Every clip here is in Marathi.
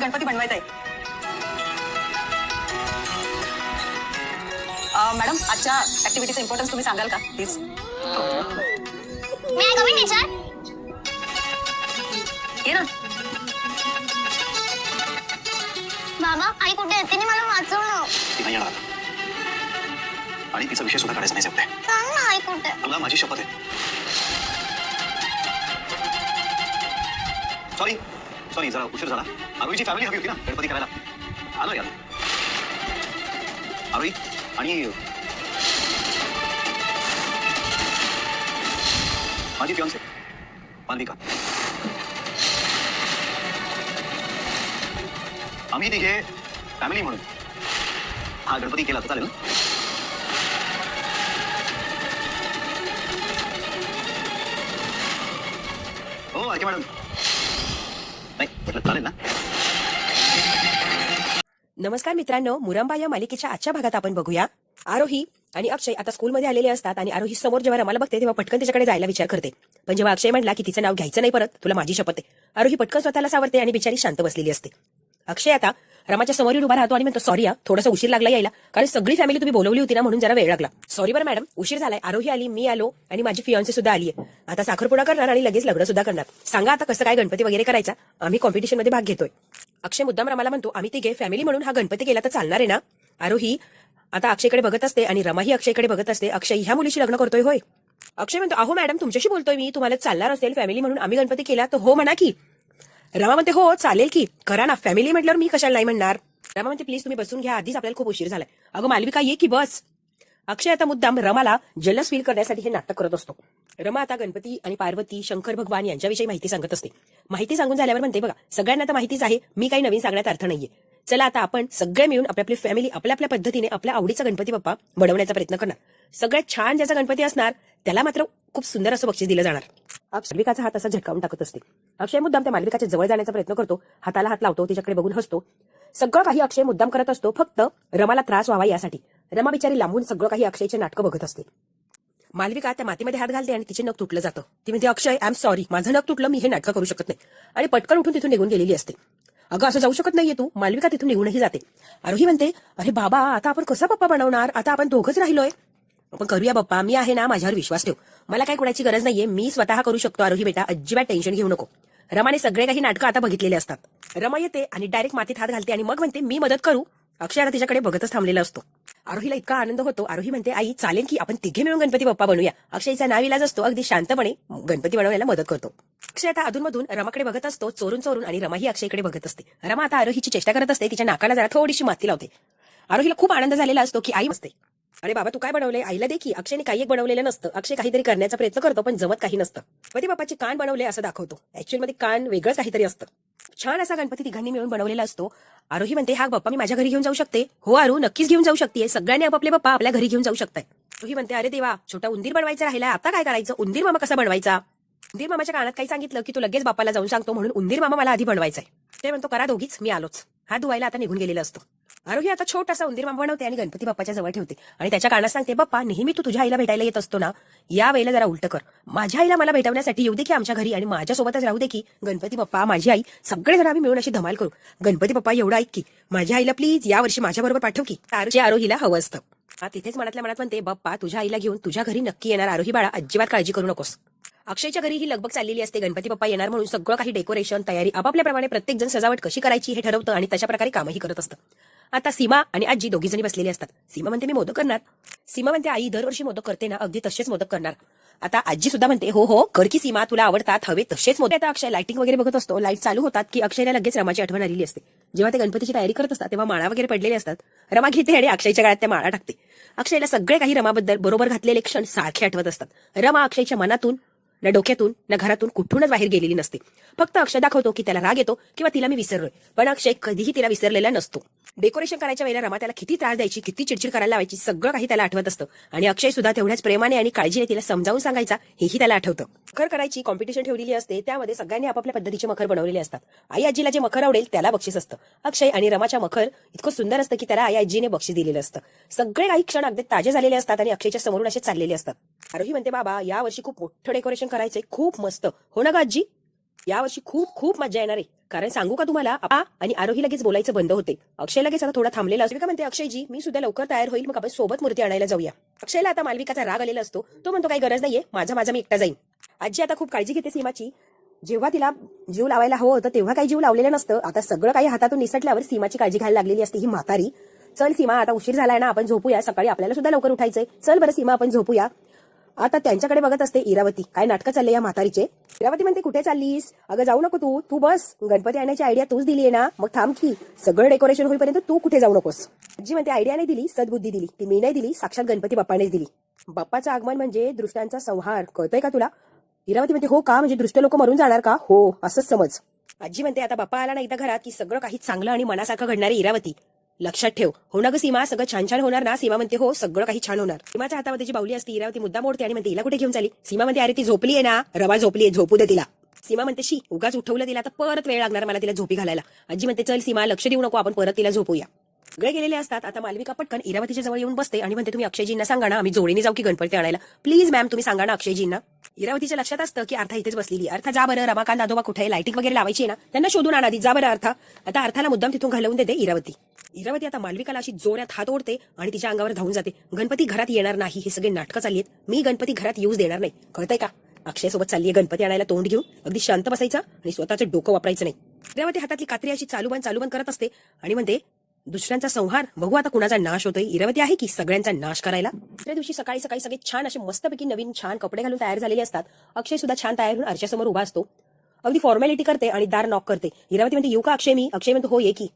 गणपती बनवायचा आहे अं, मॅडम आजच्या ऍक्टिव्हिटीचा इम्पॉर्टन्स तुम्ही सांगाल का प्लीज मी टीचर ये ना. बाबा आई कुठे आहे? तिने मला वाचव ना ती नाही येणार. आता. आणि तिचा विषय सुद्धा काढायचा नाही सांग ना आई कुठे? तुला माझी शपथ आहे. सॉरी सॉरी जरा उशीर झाला. आरोईची फॅमिली हवी होती ना गणपती करायला. आलो यार आरोई आणि माझी फियॉन्से मालविका आम्ही तिघे फॅमिली म्हणून. हा गणपती केला तर चालेल ना? हो आके मॅडम. चालेल ना. नमस्कार मित्रांनो मुरंबा या मालिकेच्या आजच्या भागात आपण बघूया. आरोही आणि अक्षय आता स्कूलमध्ये आलेले असतात आणि आरोही समोर जेव्हा रमाला बघते तेव्हा पटकन तिच्याकडे जायला विचार करते. पण जेव्हा अक्षय म्हणला की तिचं नाव घ्यायचं नाही परत तुला माझी शपथ आहे. आरोही पटकन स्वतःला सावरते आणि बिचारी शांत बसलेली असते. अक्षय आता रमाच्या समोरील उभा राहतो आणि म्हणतो सॉरी हा थोडासा उशीर लागला यायला. कारण सगळी फॅमिली तुम्ही बोलवली होती ना म्हणून जरा वेळ लागला. सॉरी बरं मॅडम उशीर झालाय. आरोही आली मी आलो आणि माझी फियांसी सुद्धा आली आहे आता साखरपुडा करणार आणि लगेच लग्न सुद्धा करणार. सांगा आता कसं काय गणपती वगैरे करायचा? आम्ही कॉम्पिटिशनमध्ये भाग घेतोय. अक्षय मुद्दाम रमाला म्हणतो आम्ही तिघे फॅमिली म्हणून हा गणपती केला तर चालणार आहे ना? आरोही आता अक्षयकडे बघत असते आणि रमाही अक्षयकडे बघत असते. अक्षय ह्या मुलीशी लग्न करतोय होय. अक्षय म्हणतो अहो मॅडम तुमच्याशी बोलतोय मी. तुम्हाला चालणार असेल फॅमिली म्हणून आम्ही गणपती केला तर हो म्हणा की. रमा म्हणते हो चालेल की. करा ना. फॅमिली म्हटल्यावर मी कशाला नाही म्हणणार? रमा म्हणते प्लीज तुम्ही बसून घ्या. आधीच आपल्याला खूप उशीर झालाय. अगं मालविका ये की बस? अक्षय आता मुद्दाम रमाला जलस फील करण्यासाठी हे नाटक करत असतो. रमा आता गणपती आणि पार्वती शंकर भगवान यांच्याविषयी माहिती सांगत असते. माहिती सांगून झाल्यावर म्हणते बघा सगळ्यांना तर माहितीच आहे. मी काही नवीन सांगण्यात अर्थ नाहीये. चला आता आपण सगळे मिळून आपली आपली फॅमिली आपल्या आपल्या पद्धतीने आपल्या आवडीचा गणपती बाप्पा बनवण्याचा प्रयत्न करणार. सगळ्यात छान ज्याचा गणपती असणार त्याला मात्र खूप सुंदर असं बक्षीस दिलं जाणार. मालविकाचा हात असा झटकावून टाकत असते. अक्षय मुद्दाम त्या मालविकाच्या जवळ जाण्याचा प्रयत्न करतो. हाताला हात लावतो तिच्याकडे बघून हसतो. सगळं काही अक्षय मुद्दाम करत असतो. फक्त रमाला त्रास व्हावा यासाठी. रमा बिचारी लांबून सगळं काही अक्षयचे नाटकं बघत असते. मालविका त्या मातीमध्ये हात घालते आणि तिचे नख तुटलं जातं. ती म्हणते अक्षय आय एम सॉरी माझं नख तुटलं मी हे नाटकं करू शकत नाही. आणि पटकन उठून तिथून निघून गेलेली असते. अगं असं जाऊ शकत नाहीये तू. मालविका तिथून निघूनही जाते. आरोही म्हणते अरे बाबा आता आपण कसा पप्पा बनवणार? आता आपण दोघंच राहिलोय. आपण करूया बाप्पा मी आहे ना माझ्यावर विश्वास ठेव. मला काय कोणाची गरज नाहीये मी स्वतः करू शकतो आरोही बेटा अजिबात टेन्शन घेऊ नको. रमाने सगळे काही नाटकं आता बघितलेले असतात. रमा येते आणि डायरेक्ट मातीत हात घालते आणि मग म्हणते मी मदत करू? अक्षय तिच्याकडे बघतच थांबलेला असतो. आरोहीला इतका आनंद होतो आरोही म्हणते आई चालेल की आपण तिघे मिळून गणपती बाप्पा बनवूया अक्षयचा नाव इलाज असतो अगदी शांतपणे गणपती बनवण्याला मदत करतो. अक्षय आता अधूनमधून रमाकडे बघत असतो चोरून चोरून आणि रमा ही अक्षयकडे बघत असते. रमा आता आरोहीची चेष्टा करत असते तिच्या नाकाला जरा थोडीशी माती लावते. आरोहीला खूप आनंद झालेला असतो की आई असते अरे बाबा तू काय बनवले आईला देखी अक्षयने काही एक बनवलेलं नसतं. अक्षय काहीतरी करण्याचा प्रयत्न करतो पण जमत काही नसतं. पती बाप्पाचे कान बनवले असं दाखवतो. ऍक्च्युअलमध्ये कान वेगळंच काहीतरी असतं. छान असा गणपती तिघांनी मिळून बनवलेला असतो. आरोही म्हणते हा बाप्पा मी माझ्या घरी घेऊन जाऊ शकते. हो आरू नक्कीच घेऊन जाऊ शकते सगळ्यांनी आपापले बाप्पा आपल्या घरी घेऊन जाऊ शकताय. तुही म्हणते अरे देवा छोटा उंदीर बनवायचा राहिला आता काय करायचं? उंदीर मामा कसा बनवायचा? उंदीर मामाच्या कानात काही सांगितलं की तू लगेच बापाला जाऊन सांगतो म्हणून उंदीर मामा मला आधी बनवायचंय. ते म्हणतो करा दोघीच मी आलोच. हात धुवायला आता निघून गेलेला असतो. आरोही आता छोटासा उंदीर मामा बनवते आणि गणपती बाप्पाच्या जवळ ठेवते. आणि त्याच्या कानात सांगते बाप्पा नेहमी तू तुझ्या आईला भेटायला येत असतो ना या वेळेला जरा उलट कर. माझ्या आईला मला भेटवण्यासाठी येऊ दे की आमच्या घरी आणि माझ्यासोबतच राहू दे की गणपती बाप्पा माझी आई सगळे जण आम्ही मिळून अशी धमाल करू. गणपती बाप्पा एवढा ऐक की माझ्या आईला प्लीज या वर्षी पाठव की आरोही आरोहीला हवं असतं. हा तिथेच मनातल्या मनात म्हणते बाप्पा तुझ्या आईला घेऊन तुझ्या घरी नक्की येणार आरोही बाळा अजिबात काळजी करू नकोस. अक्षयच्या घरी ही लगबग चाललेली असते. गणपती बाप्पा येणार म्हणून सगळं काही डेकोरेशन तयारी आपापल्याप्रमाणे प्रत्येक जण सजावट कशी करायची हे ठरवतं आणि तशा प्रकारे कामही करत असतं. आता सीमा आणि आजी दोघी जणी बसलेली असतात. सीमा म्हणते मी मोदक करणार. सीमा म्हणते आई दरवर्षी मोदक करते ना अगदी तसेच मोदक करणार. आता आजी सुद्धा म्हणते हो हो कर की सीमा तुला आवडतात हवे तसेच मोदक. आता अक्षय लाइटिंग वगैरे बघत असतो. लाइट चालू होतात की अक्षयला लगेच रमाची आठवण आलेली असते. जेव्हा ते गणपतीची तयारी करत असतात तेव्हा माळा वगैरे पडलेले असतात. रमा घेते आणि अक्षयच्या काळात त्या माळा टाकते. अक्षयला सगळे काही रमाबद्दल बरोबर घातलेले क्षण सारखे आठवत असतात. रमा अक्षयच्या मनातून ना डोक्यातून ना घरातून कुठूनच बाहेर गेलेली नसते. फक्त अक्षय दाखवतो की त्याला राग येतो किंवा तिला मी विसरलोय. पण अक्षय कधीही तिला विसरलेला नसतो. डेकोरेशन करायच्या वेळेला रमा त्याला किती त्रास द्यायची किती चिडचिड करायला लावायची सगळं काही त्याला आठवत असतं. आणि अक्षय सुद्धा तेवढ्याच प्रेमाने आणि काळजीने तिला समजावून सांगायचा हेही त्याला आठवतं. मखर करायची कॉम्पिटिशन ठेवलेली असते त्यामध्ये सगळ्यांनी आपापल्या पद्धतीचे मखर बनवलेले असतात. आई आजीला जे मखर आवडेल त्याला बक्षीस असतं. अक्षय आणि रमाच्या मखर इतकं सुंदर असतं की त्याला आई आजीने बक्षीस दिलेलं असतं. सगळे काही क्षण अगदी ताजे झालेले असतात आणि अक्षयच्या समोरून असे चाललेले असतात. आरोही म्हणते बाबा यावर्षी खूप मोठं डेकोरेशन करायचंय खूप मस्त. हो ना ग आजी? यावर्षी खूप खूप मजा येणार आहे. कारण सांगू का तुम्हाला आणि आरोही लगेच बोलायचं बंद होते. अक्षय लगेच आता थोडा थांबलेला असतो. का म्हणते अक्षयजी मी सुद्धा लवकर तयार होईल. मग आपण सोबत मूर्ती आणायला जाऊया. अक्षयला आता मालविकाचा राग आलेला असतो. तो म्हणतो काही गरज नाहीये. माझा माझा मी एकटा जाईन. आजी आता खूप काळजी घेते सीमाची. जेव्हा तिला जीव लावायला हवं होतं तेव्हा काही जीव लावलेलं नसतं. आता सगळं काही हातातून निसटल्यावर सीमाची काळजी घ्यायला लागलेली असते ही म्हातारी. चल सीमा आता उशीर झालाय ना आपण झोपूया. सकाळी आपल्याला सुद्धा लवकर उठायचंय. चल बरं सीमा आपण झोपूया. आता त्यांच्याकडे बघत असते इरावती. काय नाटकं चालले या म्हातारीचे? इरावती म्हणते कुठे चाललीस? अगं जाऊ नको तू. तू बस. गणपती आणण्याची आयडिया तूच दिली आहे ना. मग थांब की. सगळं डेकोरेशन होईपर्यंत तू कुठे जाऊ नकोस. जी म्हणते आयडिया नाही दिली सद्बुद्धी दिली. ती मी नाही दिली साक्षात गणपती बाप्पानेच दिली. बाप्पाचं आगमन म्हणजे दृष्टांचा संहार. कळतोय का तुला? इरावती म्हणते हो का? म्हणजे दृष्ट लोक मरून जाणार का? हो असंच समज. आजी म्हणते आता बाप्पा आला ना एकदा घरात की सगळं काही चांगलं आणि मनासारखं घडणारी इरावती. लक्षात ठेव. हो ना ग सीमा? सगळं छान छान होणार ना? सीमा म्हणते हो सगळं काही छान होणार. सीमाच्या हातामध्ये जी बावली असते इरावती मुद्दा मोडते आणि म्हणते हिला कुठे घेऊन चाली सीमा म्हणते अरे ती झोपली आहे ना. रमा झोपली आहे झोपू दे तिला. सीमा म्हणते शी उगाच उठवलं तिला आता परत वेळ लागणार मला तिला झोपी घालायला. आजी म्हणते चल सीमा लक्ष देऊ नको आपण परत तिला झोपूया. सगळे गेलेले असतात. आता मालविका पटकन इरावतीच्या जवळ येऊन बसते आणि म्हणते तुम्ही अक्षयजींना सांगा ना आम्ही जोडीने जाऊ की गणपती आणायला. प्लीज मॅम तुम्ही सांगा ना अक्षयजींना. इरावतीच्या लक्षात असतं की अर्था इथेच बसलेली आहे. अर्था जा बरं रमाकांत आदोबा कुठे लाइटिंग वगैरे लावायची ना? त्यांना शोधून आणा जा बरं अर्था आता अर्थाला मुद्दाम तिथून घालवून देते इरावती. इरावती आता मालविकाला अशी जोरात हात ओढते आणि तिच्या अंगावर धावून जाते. गणपती घरात येणार नाही. हे सगळे नाटकं चालली आहेत. मी गणपती घरात येऊच देणार नाही. कळतंय का? अक्षय सोबत चालली आहे गणपती आणायला तोंड घेऊन. अगदी शांत बसायचं आणि स्वतःचं डोकं वापरायचं नाही. इरावती हातातली कात्री अशी चालू बंद चालू बंद करत असते आणि म्हणते दुसऱ्यांचा संहार? बघू आता कुणाचा नाश होतोय. इरावती आहे की सगळ्यांचा नाश करायला? दुसऱ्या दिवशी सकाळी सकाळी सगळे छान असे मस्तपैकी नवीन छान कपडे घालून तयार झालेले असतात. अक्षय सुद्धा छान तयार होऊन अर्च्यासमोर उभा असतो. अगदी फॉर्मॅलिटी करते आणि दार नॉक करते. इरावती म्हणते येऊ का अक्षय मी अक्षय म्हणतो हो ये की.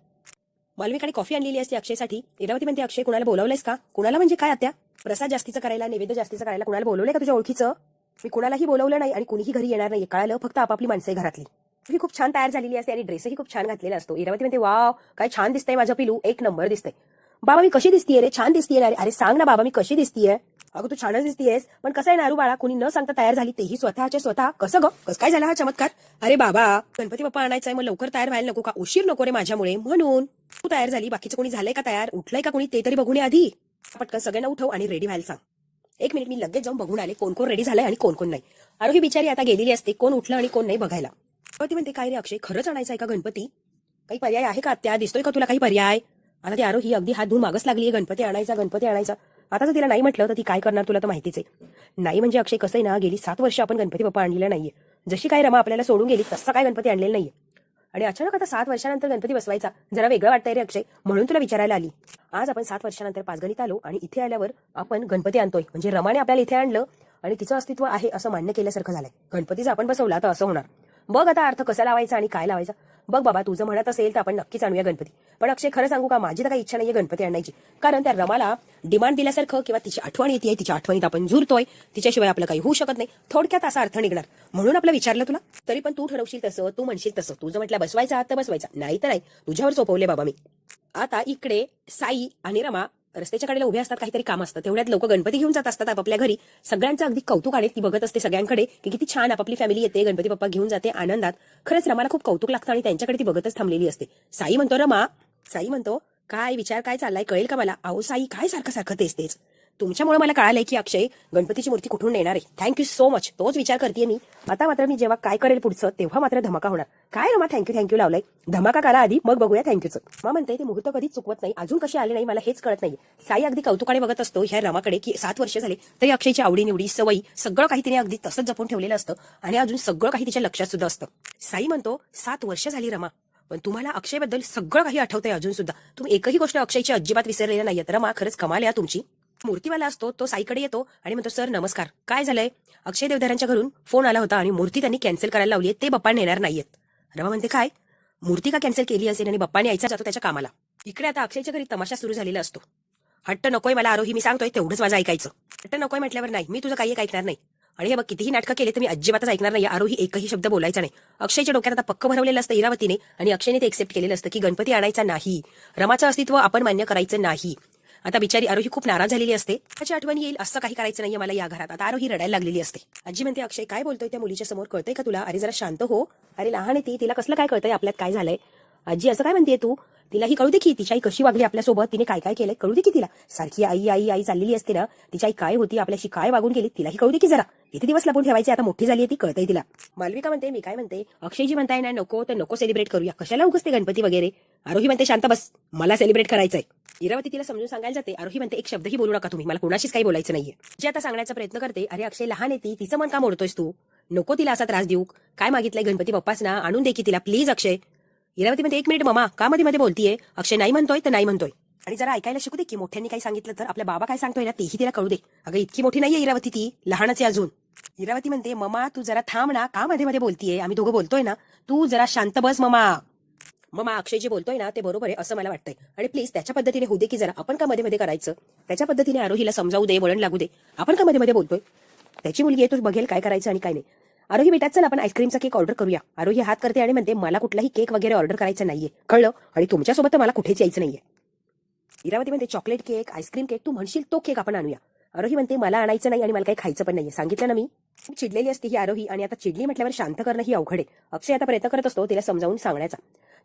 मालविकाने कॉफी आणलेली असते अक्षयसाठी. इरावती म्हणते अक्षय कुणाला बोलावलंयस का? कुणाला म्हणजे काय आत्या? प्रसाद जास्तीचं करायला नैवेद्य जास्तीचं करायला कुणाला बोलवलंय का तुझ्या ओळखीचं? मी कुणालाही बोलवलं नाही आणि कुणीही घरी येणार नाही कळालं? फक्त आपापली माणसं घरातली. ही खूप छान तयार झालेली असते आणि ड्रेसही खूप छान घातलेला असतो. इरावती म्हणते वाव काय छान दिसतंय माझं पिलू. एक नंबर दिसतंय. बाबा मी कशी दिसतीये रे? छान दिसतीये ना अरे सांग ना बाबा मी कशी दिसतीये? अगं तू छानच दिसतीयेस. पण कसं आहे नारू बाळा? कुणी न सांगता तयार झाली तेही स्वतःच्या स्वतः. कसं ग? कसं काय झाला हा चमत्कार? अरे बाबा गणपती बाप्पा आणायचा मग लवकर तयार व्हायला नको का? उशीर नको रे माझ्यामुळे. म्हणून तू तयार झाली. बाकीचं कोणी झालंय का तयार? उठलंय का कोणी? ते तरी बघून आधी. पटकन सगळ्यांना उठव आणि रेडी व्हायला सांग. एक मिनिट मी लगेच जाऊन बघून आले. कोण कोण रेडी झालंय आणि कोण कोण नाही. आरोही बिचारी आता गेलेली असते. कोण उठलं आणि कोण नाही बघायला. ती म्हणते काय रे अक्षय? खरंच आणायचं आहे का गणपती? काही पर्याय आहे का? त्या दिसतोय का तुला काही पर्याय? आता ती आरोही अगदी हात धुवून मागच लागली गणपती आणायचा गणपती आणायचा. आता जर तिला नाही म्हटलं तर ती काय करणार तुला तर माहितीच आहे. नाही म्हणजे अक्षय कसं आहे ना गेली सात वर्ष आपण गणपती बाप्पा आणलेला नाहीये. जशी काय रमा आपल्याला सोडून गेली तसा काय गणपती आणलेला नाहीये. आणि अचानक आता सात वर्षानंतर गणपती बसवायचा जरा वेगळं वाटतंय रे अक्षय. म्हणून तुला विचारायला आली. आज आपण सात वर्षानंतर पाचगणीत आलो आणि इथे आल्यावर आपण गणपती आणतोय. म्हणजे रमाने आपल्याला इथे आणलं आणि तिचं अस्तित्व आहे असं मान्य केल्यासारखं झालंय. गणपतीचा आपण बसवला तर असं होणार. बघ आता अर्थ कसा लावायचा आणि काय लावायचा. बघ बाबा तुझं म्हणत असेल तर आपण नक्कीच आणूया गणपती. पण अक्षय खरं सांगू का माझी तर काही इच्छा नाहीये गणपती आणायची. कारण त्या रमाला डिमांड दिल्यासारखं किंवा तिची आठवण येते तिच्या आठवणीत आपण झुरतोय तिच्याशिवाय आपलं काही होऊ शकत नाही. थोडक्यात असा अर्थ निघणार. म्हणून आपलं विचारलं तुला. तरी पण तू ठरवशील तसं तू म्हणशील तसं. तुझं म्हटलं बसवायचा तर बसवायचा. नाही तर नाही. तुझ्यावर सोपवले बाबा मी. आता इकडे साई आणि रमा रस्त्याच्या कडेला उभे असतात काहीतरी काम असतं. तेवढ्यात लोक गणपती घेऊन जात असतात आपापल्या घरी. सगळ्यांचं अगदी कौतुक आहे. ती बघत असते सगळ्यांकडे की किती छान आपापली फॅमिली येते गणपती बाप्पा घेऊन जाते आनंदात. खरंच रमाला खूप कौतुक लागतं आणि त्यांच्याकडे ती बघतच थांबलेली असते. साई म्हणतो रमा साई म्हणतो काय विचार काय चाललाय? कळेल का मला? अहो साई काय सारखं सारखं तेच तेच तुमच्यामुळे मला कळालंय की अक्षय गणपतीची मूर्ती कुठून नेणार आहे. थँक्यू सो मच तोच विचार करते मी. आता मात्र मी जेव्हा काय करेल पुढचं तेव्हा मात्र धमाका होणार. काय रमा थँक्यू थँक्यू लावलाय. धमाका करा आधी मग बघूया थँक्यूचं मा म्हणते ते मुहूर्त कधीच चुकवत नाही. अजून कशी आले नाही? मला हेच कळत नाही साई अगदी कौतुकाने बघत असतो ह्या रमाकडे की सात वर्ष झाले तरी अक्षयची आवडी निवडी सवयी सगळं काही तिने अगदी तसंच जपून ठेवलेलं असतं आणि अजून सगळं काही तिच्या लक्षात सुद्धा असतं. साई म्हणतो सात वर्ष झाली रमा पण तुम्हाला अक्षयबद्दल सगळं काही आठवतंय अजून सुद्धा. तुम्ही एकही गोष्ट अक्षयची अजिबात विसरलेल्या नाहीये. रमा खरंच कमाल या तुमची. मूर्तीवाला असतो तो साईकडे येतो आणि म्हणतो सर नमस्कार. काय झालंय? अक्षय देवधरांच्या घरून फोन आला होता आणि मूर्ती त्यांनी कॅन्सल करायला लावली आहे. ते बप्पा नेणार नाहीयेत. रमा म्हणते काय? मूर्ती का कॅन्सल केली असेल आणि बप्पाने यायचा जातो त्याच्या कामाला? इकडे आता अक्षयच्या घरी तमाशा सुरू झालेला असतो. हट्ट नकोय मला आरोही मी सांगतोय तेवढंच माझं ऐकायचं. हट्ट नकोय म्हटल्यावर नाही मी तुझं काही ऐकणार नाही. आणि हे बघ कितीही नाटकं केले तर मी अजिबातच ऐकणार नाही आरोही एकही शब्द बोलायचा नाही. अक्षयच्या डोक्यात आता पक्क भरवलेलं असतं इरावतीने आणि अक्षयने ते एक्सेप्ट केलेलं असतं की गणपती आणायचा नाही. रमाचं अस्तित्व आपण मान्य करायचं नाही. आता बिचारी आरोही खूप नाराज झालेली असते. त्याची आठवण येईल असं काही करायचं नाहीये मला या घरात. आता आरोही रडायला लागलेली असते. आजी म्हणते अक्षय काय बोलतोय त्या मुलीच्या समोर? कळतंय का तुला? अरे जरा शांत हो. अरे लहान आहे ती. तिला कसलं काय कळतंय? आपल्यात काय झालंय? आजी असं काय म्हणतेय तू? तिलाही कळू दे की तिची आई कशी वागली आपल्यासोबत तिने काय काय केलंय कळू दे की तिला. सारखी आई आई आई चाललेली असते ना तिची आई काय होती आपल्याशी काय वागून गेली तिलाही कळू दे की जरा. किती दिवस लपून ठेवायचे आता मोठी झाली ती कळतंय तिला. मालविका म्हणते मी काय म्हणते अक्षयजी म्हणताय ना नको तर नको सेलिब्रेट करूया. कशाला उगसते गणपती वगैरे? आरोही म्हणते शांत बस मला सेलिब्रेट करायचंय. इरावती तिला समजून सांगायला जाते आरोही म्हणते एक शब्दही बोलू नका तुम्ही मला कोणाशीच काही बोलायचं नाहीये. जे आता सांगण्याचा प्रयत्न करते अरे अक्षय लहान आहे ती तिचं मन का मोडतोयस तू? नको तिला असा त्रास देऊ. काय मागितलंय गणपती बाप्पाच ना आणून दे की तिला प्लीज अक्षय. इरावती म्हणते एक मिनिट मामा. का मध्ये मध्ये बोलतीये? अक्षय नाही म्हणतोय तर नाही म्हणतोय. आणि जरा ऐकायला शिकू दे की मोठ्यांनी काही सांगितलं तर आपल्या बाबा काय सांगतोय ना तेही तिला कळू दे. अगं इतकी मोठी नाहीये इरावती ती. लहानच आहे अजून. इरावती म्हणते ममा तू जरा थांब ना. का मध्ये मध्ये बोलतीये? आम्ही दोघं बोलतोय ना. तू जरा शांत बस ममा. ममा अक्षय जे बोलतोय ना ते बरोबर आहे असं मला वाटतंय. आणि प्लीज त्याच्या पद्धतीने होऊ दे की जरा आपण का मध्ये मध्ये करायचं? त्याच्या पद्धतीने आरोहीला समजावू दे वळण लागू दे. आपण का मध्ये मध्ये बोलतोय? त्याची मुलगी आहे तो बघेल काय करायचं आणि काय नाही. आरोही बेटा चल आपण आईस्क्रीमचा केक ऑर्डर करूया. आरोही हात करते आणि म्हणते मला कुठलाही केक वगैरे ऑर्डर करायचं नाहीये. कळलं? आणि तुमच्यासोबत तर मला कुठेच यायचं नाहीये. इरावती म्हणते chocolate cake ice cream cake तू म्हणशील तो केक आपण आणूया. आरोही म्हणते मला आणायचं नाही आणि मला काही खायचं पण नाहीये. सांगितलं ना मी? खूप चिडलेली असते ही आरोही आणि आता चिडली म्हटल्यावर शांत करणं ही अवघड आहे. अक्षय आता प्रयत्न करत असतो तिला समजावून सांगण्याचा.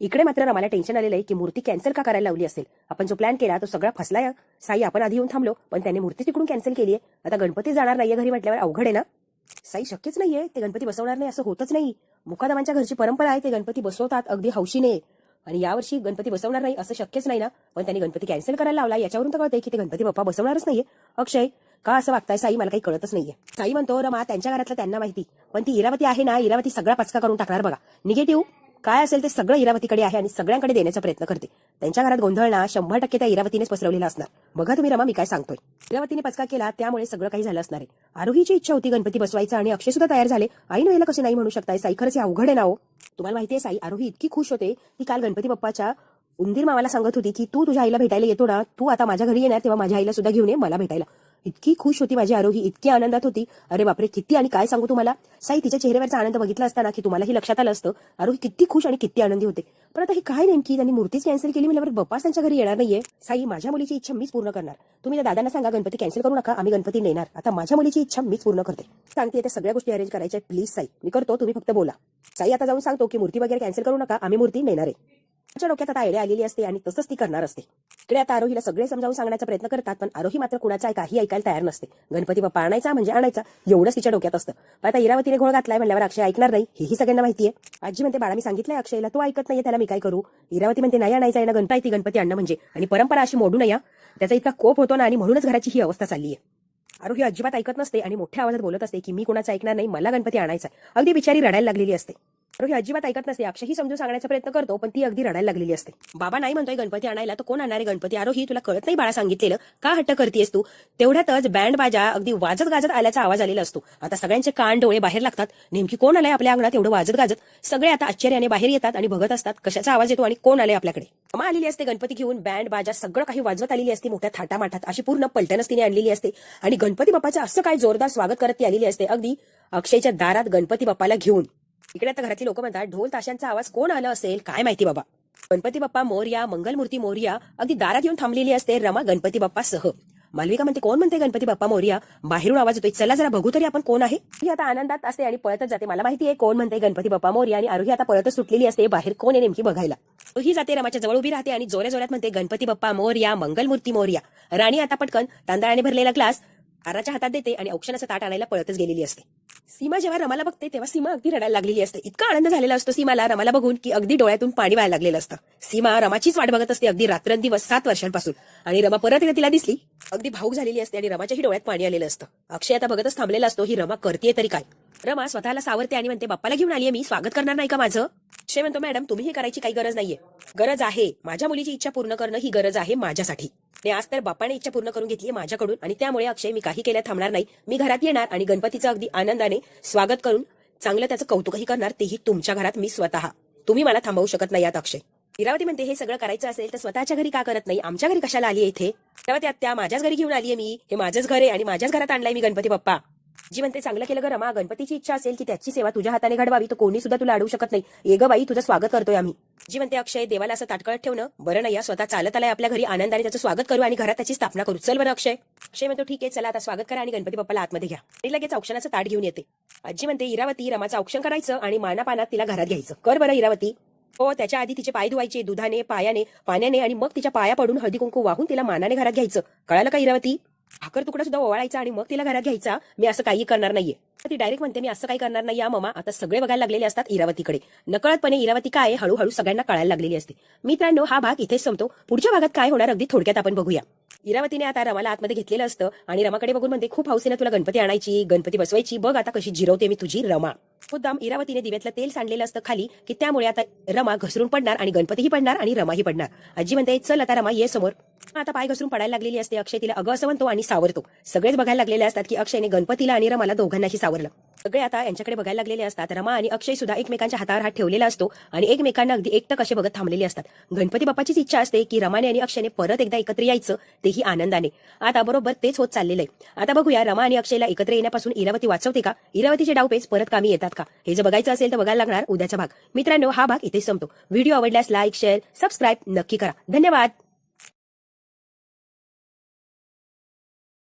इकडे मात्र रमाला टेन्शन आलेलं आहे की मूर्ती कॅन्सल का करायला लावली असेल? आपण जो प्लॅन केला तो सगळा फसलाय. साई आपण आधी येऊन थांबलो पण त्याने मूर्ती तिकडून कॅन्सल केली आहे आता गणपती जाणार नाहीये घरी म्हटल्यावर अवघड आहे ना? साई शक्यच नाहीये. ते गणपती बसवणार नाही असं होतच नाही. मुकादमांच्या घरची परंपरा आहे ते गणपती बसवतात अगदी हौशीने. आणि यावर्षी गणपती बसवणार नाही असं शक्यच नाही ना? पण त्यांनी गणपती कॅन्सल करायला लावला याच्यावरून तर कळतंय की ते गणपती बाप्पा बसवणारच नाहीये. अक्षय का असं वागताय साई? मला काही कळतच नाहीये. साई म्हणतो रमा त्यांच्या घरातलं त्यांना माहिती. पण ती इरावती आहे ना इरावती सगळा पचका करून टाकणार बघा. निगेटिव्ह? काय असेल ते सगळं इरावतीकडे आहे आणि सगळ्यांकडे देण्याचा प्रयत्न करते. त्यांच्या घरात गोंधळ ना शंभर टक्के त्या इरावतीनेच पसरवलेला असणार. बघा तुम्ही रमा मी काय सांगतोय. इरावतीने पचका केला त्यामुळे सगळं काही झालं असणार आहे. आरोहीची इच्छा होती गणपती बसवायचा आणि अक्षय सुद्धा तयार झाले. आई याला कसे नाही म्हणू शकताय? साई खरंच हे अवघड आहे ना हो? तुम्हाला माहिती आहे साई आरोही इतकी खुश होते. ती काल गणपती बाप्पाच्या उंदीर मामाला सांगत होती की तू तुझ्या आईला भेटायला येतो ना. तू आता माझ्या घरी येणार तेव्हा माझ्या आईला सुद्धा घेऊन ये मला भेटायला. इतकी खुश होती माझी आरोही इतकी आनंदात होती. अरे बापरे किती आणि काय सांगू तुम्हाला? साई तिच्या चेहऱ्यावरचा आनंद बघितला असताना की तुम्हालाही लक्षात आलं असतं आरोही किती खुश आणि किती आनंदी होते. पण आता ही काय नेमकी? त्यांनी मूर्तीच कॅन्सल केली म्हणजे बप्पाच त्यांच्या घरी येणार नाहीये. साई माझ्या मुलीची इच्छा मीच पूर्ण करणार. तुम्ही त्या दादांना सांगा गणपती कॅन्सल करू नका आम्ही गणपती नेणार. आता माझ्या मुलीची इच्छा मीच पूर्ण करते. सांगते त्या सगळ्या गोष्टी अरेंज करायच्या प्लीज साई मी करतो तुम्ही फक्त बोला. साई आता जाऊन सांगतो की मूर्ती वगैरे कॅन्सल करू नका आम्ही मूर्ती नेणार. आहे तिच्या डोक्यात आता आयडिया आलेली असते आणि तसंच ती करणार असते. इकडे आता आरोहीला सगळे समजावून सांगण्याचा प्रयत्न करतात पण आरोही मात्र कुणाचा काही ऐकायला तयार नसते. गणपती बाप्पा आणायचा म्हणजे आणायचा एवढंच तिच्या डोक्यात असतं. पण आता इरावतीने घोळ घातलाय म्हणल्यावर अक्षय ऐकणार नाही हेही सगळ्यांना माहितीये आजी म्हणते बाळा मी सांगितलंय अक्षयला तो ऐकत नाहीये त्याला मी काय करू? इरावती म्हणते नाही आणायचा आहे ना गणपती ती गणपती आणणं म्हणजे. आणि परंपरा अशी मोडू नया. त्याचा इतका कोप होतो ना आणि म्हणूनच घराची ही अवस्था चालली आहे आरोही अजिबात ऐकत नसते आणि मोठ्या आवाजात बोलत असते की मी कोणाचं ऐकणार नाही मला गणपती आणायचा आहे. अगदी बिचारी रडायला लागलेली असते. आरोही अजिबात ऐकत नसते. अक्षयही समजून सांगण्याचा प्रयत्न करतो पण ती अगदी रडायला लागलेली असते. बाबा नाही म्हणतोय गणपती आणायला तर कोण आणणारे गणपती? आरोही तुला कळत नाही बाळा सांगितलेलं. का हट्ट करतेस तू? तेवढ्यातच बँड बाजा अगदी वाजत गाजत आल्याचा आवाज आलेला असतो. आता सगळ्यांचे कान डोळे बाहेर लागतात. नेमकी कोण आलंय आपल्या अंगणात एवढं वाजत गाजत? सगळे आता आश्चर्याने बाहेर येतात आणि बघत असतात कशाचा आवाज येतो आणि कोण आले आपल्याकडे. मा आलेली असते गणपती घेऊन बँड बाजा सगळं काही वाजवत आलेली असते मोठ्या थाटामाठात. अशी पूर्ण पलटणच तिने आणलेली असते. आणि गणपती बाप्पाचं असं काय जोरदार स्वागत करत ती आलेली असते. अगदी अक्षयच्या दारात गणपती बाप्पाला घेऊन. इकडे आता घरातली लोक म्हणतात ढोल ताशांचा आवाज कोण आलं असेल? काय माहिती बाबा. गणपती बाप्पा मोर्या मंगलमूर्ती मोर्या अगदी दारात येऊन थांबलेली असते रमा गणपती बाप्पा सह मालविका म्हणते कोण म्हणते गणपती बाप्पा मोर्या? बाहेरून आवाज येतोय. चला जरा बघू तरी आपण कोण आहे. ही आता आनंदात असते आणि पळतच जाते. मला माहिती आहे कोण म्हणते गणपती बाप्पा मोर्या आणि आरोही आता पळतच सुटलेली असते. बाहेर कोण आहे नेमकी बघायला. ही जाते रमाच्या जवळ उभी राहते आणि जोऱ्या जोऱ्यात म्हणते गणपती बाप्पा मोर्या मंगलमूर्ती मोर्या. राणी आता पटकन तांदळाने भरलेला ग्लास आराच्या हातात देते आणि औक्षणाचं ताट आणायला पळतच गेलेली असते. सीमा जेव्हा रमाला बघते तेव्हा सीमा अगदी रडायला लागलेली असते. इतका आनंद झालेला असतो सीमाला रमाला बघून की अगदी डोळ्यातून पाणी व्हायला लागलेलं असतं. सीमा रमाचीच वाट बघत असते अगदी रात्रंदिवस सात वर्षांपासून. आणि रमा परत एकदा तिला दिसली अगदी भाऊक झालेली असते आणि रमाच्याही डोळ्यात पाणी आलेलं असतं. अक्षय आता बघतच थांबलेला असतो ही रमा करते तरी काय? रमा स्वतःला सावरते आणि म्हणते बाप्पाला घेऊन आलीये मी स्वागत करणार नाही का माझं? अक्षय म्हणतो मॅडम तुम्ही हे करायची काही गरज नाहीये. गरज आहे. माझ्या मुलीची इच्छा पूर्ण करणं ही गरज आहे माझ्यासाठी. आणि आज तर बाप्पाने इच्छा पूर्ण करून घेतली माझ्याकडून आणि त्यामुळे अक्षय मी काही केल्या थांबणार नाही. मी घरात येणार आणि गणपतीचं अगदी आनंदाने स्वागत करून चांगलं त्याचं कौतुकही करणार तेही तुमच्या घरात मी स्वतः. तुम्ही मला थांबवू शकत नाही यात अक्षय. इरावती म्हणते हे सगळं करायचं असेल तर स्वतःच्या घरी का करत नाही? आमच्या घरी कशाला आली इथे? तेव्हा त्या माझ्याच घरी घेऊन आलीये मी. हे माझंच घर आहे आणि माझ्याच घरात आणलाय मी गणपती बाप्पा. जी म्हणते चांगलं केलं ग रमा. गणपतीची इच्छा असेल की त्याची सेवा तुझ्या हाताने घडवावी तर कोणी सुद्धा तुला अडवू शकत नाही. ये ग बाई तुझं स्वागत करतोय आम्ही. जी म्हणते अक्षय देवाला असं ताटकळत ठेवणं? बरं नाही या स्वतः चालत आलाय आपल्या घरी आनंदाने त्याचं स्वागत करू आणि घरात त्याची स्थापना करू. चल बरं अक्षय. अक्षय म्हणतो ठीक आहे चला आता स्वागत करा आणि गणपती बाप्पाला आतमध्ये घ्या. आणि लगेच औक्षणाचं ताट घेऊन येते. आजी म्हणते इरावती रमाचं औक्षण करायचं आणि मानापानात तिला घरात घ्यायचं. कर बरं इरावती. हो त्याच्या आधी तिचे पाय धुवायचे दुधाने पायाने पाण्याने आणि मग तिच्या पाया पडून हळदी कुंकू वाहून तिला मानाने घरात घ्यायचं. कळालं का इरावती? भाकर तुकडा सुद्धा ओवाळायचा आणि मग तिला घरात घ्यायचा. मी असं काही करणार नाहीये. ती डायरेक्ट म्हणते मी असं काही करणार नाही या मामा. आता सगळे बघायला लागलेले असतात इरावतीकडे. नकळतपणे इरावती काय हळूहळू सगळ्यांना कळायला लागलेली असते. मित्रांनो हा भाग इथेच संपतो. पुढच्या भागात काय होणार अगदी थोडक्यात आपण बघूया. इरावतीने आता रमाला आतमध्ये घेतलेलं असतं आणि रमाकडे बघून म्हणते खूप हौसेने तुला गणपती आणायची गणपती बसवायची. बघ आता कशी जिरवते मी तुझी रमा. मुद्दाम इरावतीने दिव्यातलं तेल सांडलेलं असतं खाली की त्यामुळे आता रमा घसरून पडणार आणि गणपतीही पडणार आणि रमाही पडणार. आजी म्हणते चल आता रमा ये समोर. आता पाय घसरून पडायला लागलेली असते अक्षय तिला अगं असं म्हणतो आणि सावरतो. सगळेच बघायला लागलेले असतात की अक्षयने गणपतीला आणि रमाला दोघांनाही सावरलं. सगळे आता यांच्याकडे बघायला लागलेले असतात. रमा आणि अक्षय सुद्धा एकमेकांच्या हातावर हात ठेवलेला असतो आणि एकमेकांना अगदी एकटक असे बघत थांबलेले असतात. गणपती बाप्पाचीच इच्छा असते की रमाने आणि अक्षयने परत एकदा एकत्र यायचं तेही आनंदाने. आता बरोबर तेच होत चाललेलं आहे. आता बघूया रमा आणि अक्षयला एकत्र येण्यापासून इरावती वाचवते का? इरावतीचे डावपेच परत कामी येतात. का हे जर बघायचं असेल तर बघायला लागणार उद्याचा भाग. मित्रांनो हा भाग इथे संपतो. व्हिडिओ आवडल्यास लाईक शेअर सबस्क्राईब नक्की करा. धन्यवाद.